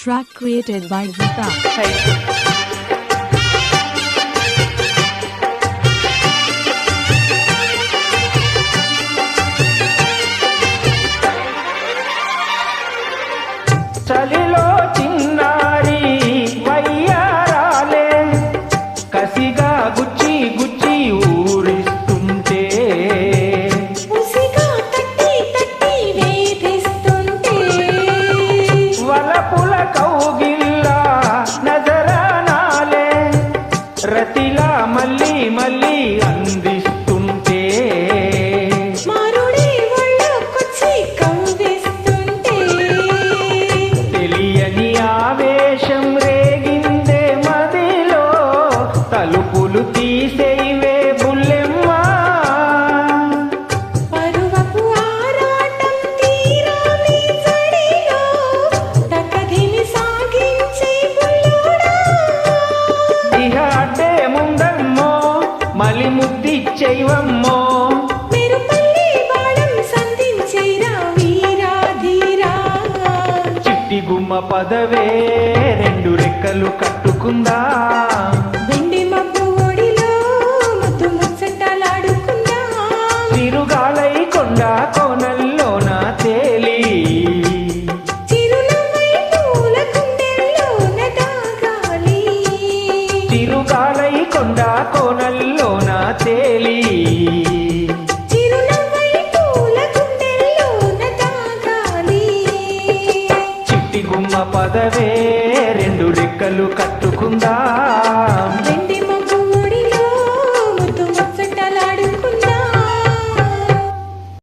Track created by Zita. చలిలో చిన్నారి రతిలా మళ్ళీ మళ్ళీ అందిస్తుంటే. తెలియని ఆవేశం రేగిందే మదిలో తలుపులు తీసేవే పదవే రెండు రెక్కలు కట్టుకుందా? వెండి మబ్బు ఒడిలో ముద్దు ముచ్చటలాడుకుందాం తిరుగాలై కొండ కోనల్లోన తేలి. చిరునవ్వై పూల కుండెల్లోన దాగాలి తిరుగాలై కొండ కోనల్లోన ఇంటి గుమ్మ పదవే రెండు లెక్కలు కట్టుకుందాం.